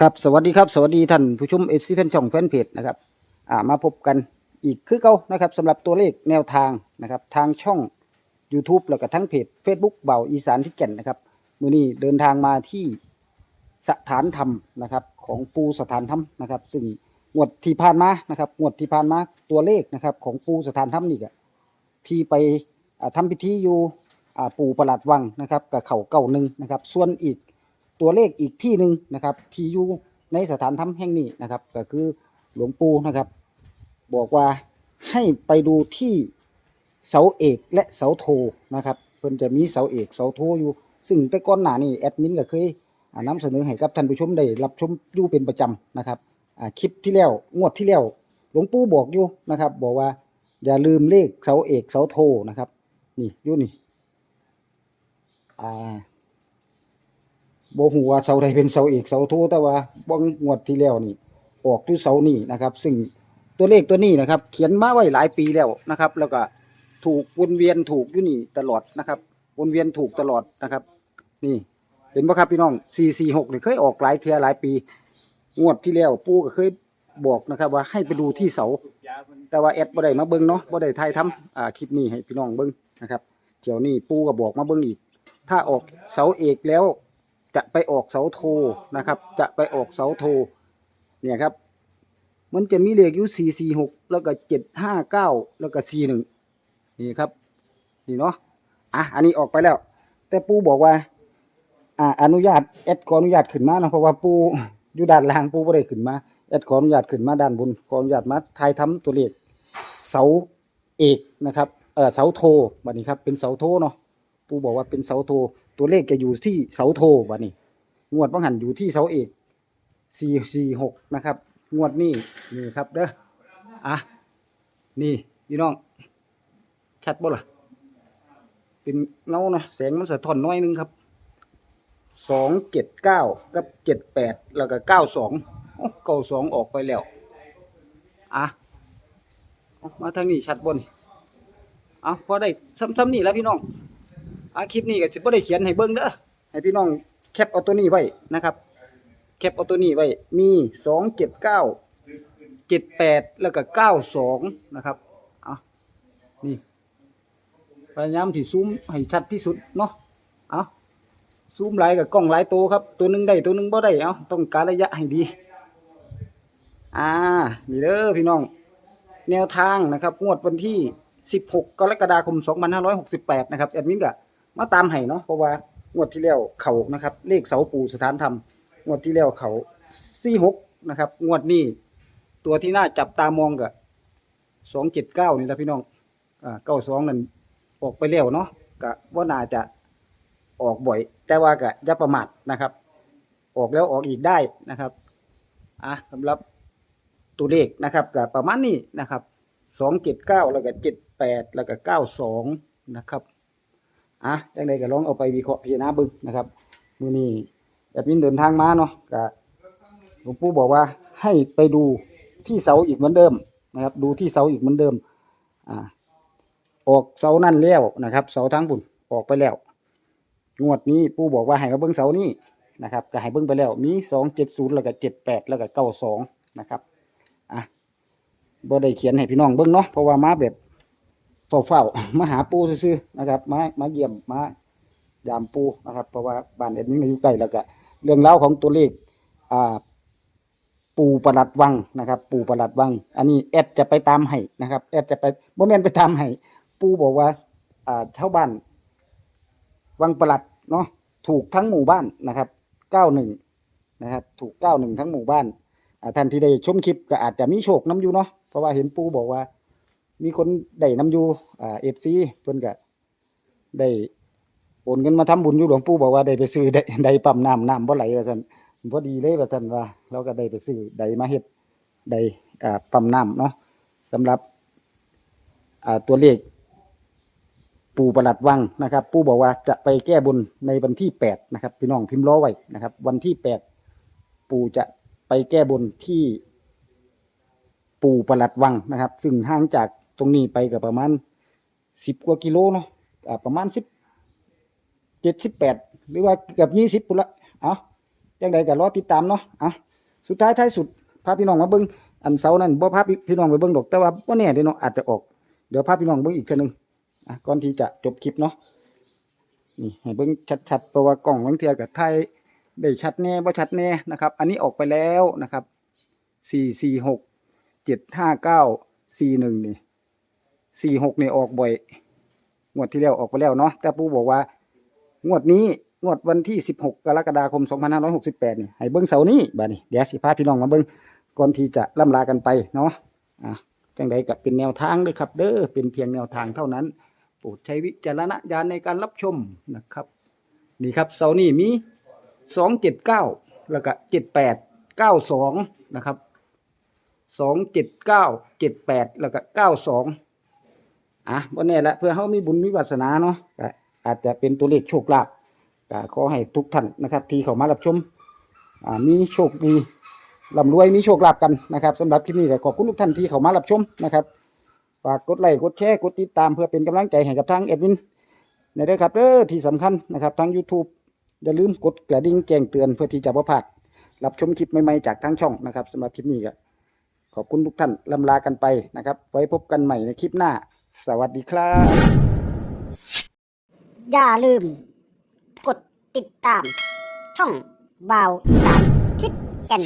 ครับสวัสดีครับสวัสดีท่านผู้ชมเอซีแฟนช่องแฟนเพจนะครับอ่ามาพบกันอีกคือเก่านะครับสำหรับตัวเลขแนวทางนะครับทางช่อง YouTube แล้วก็ทั้งเพจ Facebook เบาอีสานที่แก่นนะครับมื้อนี้เดินทางมาที่สถานธรรมนะครับของปูสถานธรรมนะครับ ซึ่งงวดที่ผ่านมานะครับงวดที่ผ่านมาตัวเลขนะครับของปูสถานธรรมนี่ก็ที่ไปอ่าทำพิธีอยู่อ่าปู่ประหลัดวังนะครับกับเขาเก่าหนึ่งนะครับ ส่วนอีก ตัวเลขอีกที่หนึ่งนะครับ ที่อยู่ในสถานธรรมแห่งนี้นะครับ ก็คือหลวงปู่นะครับ บอกว่าให้ไปดูที่เสาเอกและเสาโทนะครับเพิ่นจะมีเสาเอกเสาโทอยู่ ซึ่งแต่ก่อนหน้านี้แอดมินก็เคยอ่านำเสนอให้กับท่านผู้ชมได้รับชมอยู่เป็นประจำนะครับคลิปที่แล้วงวดที่แล้วหลวงปู่บอกอยู่นะครับ บอกว่าอย่าลืมเลขเสาเอกเสาโทนะครับ นี่อยู่นี่อ่า บ่ฮู้ว่าเสาใดเป็นเสาเอกเสาโทแต่ว่าบ่งงวดที่แล้วนี่ ออกที่เสานี่นะครับ ซึ่งตัวเลขตัวนี้นะครับ เขียนมาไว้หลายปีแล้วนะครับ แล้วก็ถูกวนเวียนถูกอยู่นี่ตลอดนะครับวนเวียนถูกตลอดนะครับ นี่เห็นบ่ครับพี่น้อง 446นี่เคยออกหลายเทื่อหลายปี งวดที่แล้วปู่ก็เคยบอกนะครับ ว่าให้ไปดูที่เสา แต่ว่าแอดบ่ได้มาเบิ่งเนาะบ่ได้ถ่ายทำอ่าคลิปนี้ให้พี่น้องเบิ่งนะครับเดี๋ยวนี้ปู่ก็บอกมาเบิ่งอีก ถ้าออกเสาเอกแล้ว จะไปออกเสาโทนะครับ จะไปออกเสาโทเนี่ยครับ มันจะมีเลขอยู่สี่สี่หกแล้วก็เจ็ดห้าเก้าแล้วก็สี่หนึ่งนี่ครับนี่เนาะอะอันนี้ออกไปแล้ว แต่ปูบอกว่า อ่า อนุญาตแอดขออนุญาตขึ้นมาเนาะเพราะว่าปูอยู่ด้านล่างปูไม่ได้ขึ้นมาแอดขออนุญาตขึ้นมาด้านบนขออนุญาตมาทายทำตัวเลขเสาเอกนะครับเออเสาโทบัดนี้ครับเป็นเสาโทเนาะปูบอกว่าเป็นเสาโท ตัวเลขจะอยู่ที่เสาโทบัดนี้งวดบังหันอยู่ที่เสาเอกสี่สี่หกนะครับ งวดนี้นี่ครับเด้ออะนี่พี่น้องชัดบ่ล่ะเป็นเงาเนาะแสงมันสะท้อนน้อยนึงครับสองเจ็ดเก้ากับเจ็ดแปดแล้วก็เก้าสองเก้าสองออกไปแล้ว อะมาทางนี้ชัดบ่นี่เอาพอได้ซ้ำๆนี่แล้วพี่น้อง อาคลิปนี้ก็สิบ่ได้เขียนให้เบิ่งเด้อให้พี่น้องแคปเอาตัวนี้ไว้นะครับ แคปเอาตัวนี้ไว้มีสองเจ็ดเก้าเจ็ดแปดแล้วก็เก้าสองนะครับเอานี่พยายามที่ซูมให้ชัดที่สุดเนาะเอาซูมหลายกับกล้องหลายตัวครับ ตัวหนึงได้ตัวหนึงบ่ได้เอาต้องการระยะให้ดี อ่านี่เด้อพี่น้อง แนวทางนะครับงวดวันที่ 16 กรกฎาคม 2568 นะครับแอดมินก็ มาตามให้เนาะเพราะว่างวดที่แล้วเขานะครับ เลขเสาปูสถานธรรมงวดที่แล้วเขา46นะครับ งวดนี้ตัวที่น่าจับตามองก็279นี่แหละพี่น้องอ่า92นั่นออกไปแล้วเนาะก็ว่าน่าจะออกบ่อย แต่ว่าก็อย่าประมาทนะครับ ออกแล้วออกอีกได้นะครับอะสำหรับตัวเลขนะครับก็ประมาณนี้นะครับสองเจ็ดเก้าแล้วก็เจ็ดแปดแล้วก็เก้าสองนะครับ อะจังใดก็ลองเอาไปวิเคราะห์พิจารณาบึงนะครับมือนี้แบบนี้เดินทางมาเนาะก็หลวงปู่บอกว่าให้ไปดูที่เสาอีกเหมือนเดิมนะครับ ดูที่เสาอีกเหมือนเดิม อ่า ออกเสานั่นแล้วนะครับ เสาทั้งบุญออกไปแล้ว งวดนี้ปู่บอกว่าให้มาเบิ่งเสานี้นะครับก็ให้เบิ่งไปแล้วมีสองเจ็ดศูนย์แล้วก็เจ็ดแปดแล้วก็เก้าสองนะครับ อะบ่ได้เขียนให้พี่น้องเบิ่งเนาะเพราะว่ามาแบบ เฝ้าๆมาหาปูซื่อๆนะครับ มามาเยี่ยมมายามปูนะครับ เพราะว่าบ้านเอ็ดมินก็อยู่ใกล้แล้วก็เรื่องราของตัวเลขอ่าปูประหลัดวังนะครับ ปูประหลัดวัง อันนี้แอดจะไปตามให้นะครับแอดจะไปบ่แม่นไปตามให้ปูบอกว่าอ่าชาวบ้าน วังประหลัดเนาะถูกทั้งหมู่บ้านนะครับ91นะครับ ถูก91ทั้งหมู่บ้านท่านที่ได้ชมคลิปก็อาจจะมีโชคน้ำอยู่เนาะเพราะว่าเห็นปูบอกว่า มีคนได้น้ำอยู่อ่าเอฟซีเพิ่นก็ได้โอนเงินมาทำบุญอยู่หลวงปู่บอกว่าได้ไปซื้อได้ได้ปั๊มน้ำน้ำบ่ไหลว่าซั่นพอดีเลยว่าซั่นว่าเราก็ได้ไปซื้อได้มาเฮ็ดได้อ่าปั๊มน้ำเนาะสำหรับอ่าตัวเลขปู่ประหลัดวังนะครับ ปู่บอกว่าจะไปแก้บนในวันที่แปดนะครับ พี่น้องพิมพ์รอไว้นะครับ วันที่แปดปู่จะไปแก้บนที่ปู่ประหลัดวังนะครับ ซึ่งห่างจาก ตรงนี้ไปก็ประมาณสิบกว่ากิโลเนาะอ่าประมาณสิบเจ็ดสิบแปดหรือว่าเกือบยี่สิบปุ่นละเอาจังใดก็รอติดตามเนาะอะสุดท้ายท้ายสุดพาพี่น้องมาเบิ่งอันเสานั้นบ่พาพี่น้องไปเบิ่งดอกแต่ว่าบ่แน่เด้เนาะอาจจะออกเดี๋ยวพาพี่น้องเบิ่งอีกเทื่อนึงอะก่อนที่จะจบคลิปเนาะนี่ให้เบิ่งชัดๆเพราะว่ากล้องบางเทื่อก็ถ่ายได้ชัดแน่บ่ชัดแน่นะครับ อันนี้ออกไปแล้วนะครับ446 759 41นี่46นี่ สี่หกเนี่ยออกบ่อย งวดที่แล้วออกไปแล้วเนาะ แต่ปู่บอกว่า งวดนี้ งวดวันที่16กกรกฎาคม2568นี่ให้เบิ่งเสาร์นี้บัดนี้เดี๋ยวสิพาพี่น้องมาเบิ่งก่อนที่จะล่ำลากันไปเนาะ อะ จังใดก็เป็นแนวทางเด้อครับ เด้อ เป็นเพียงแนวทางเท่านั้น โปรดใช้วิจารณญาณในการรับชมนะครับ นี่ครับเสาร์นี้มี279แล้วก็78 92นะครับ279 78แปดแล้วก็92อ่ อะบ่แน่ละเพื่อเฮามีบุญมีวาสนาเนาะก็อาจจะเป็นตัวเลขโชคลาภก็ขอให้ทุกท่านนะครับ ที่เข้ามารับชมอ่ามีโชคดีร่ำรวยมีโชคลาภกันนะครับสำหรับคลิปนี้ก็ขอบคุณทุกท่านที่เข้ามารับชมนะครับฝากกดไลค์กดแชร์กดติดตามเพื่อเป็นกำลังใจให้กับทางแอดมินในเด้อครับเด้อที่สำคัญนะครับทาง YouTube อย่าลืมกดกระดิ่งแจ้งเตือนเพื่อที่จะบ่พลาดรับชมคลิปใหม่ๆจากทางช่องนะครับสำหรับคลิปนี้ก็ขอบคุณทุกท่านลำลากันไปนะครับ ไว้พบกันใหม่ในคลิปหน้า สวัสดีครับ อย่าลืม กดติดตาม ช่องบาวอีสานทิศแก่น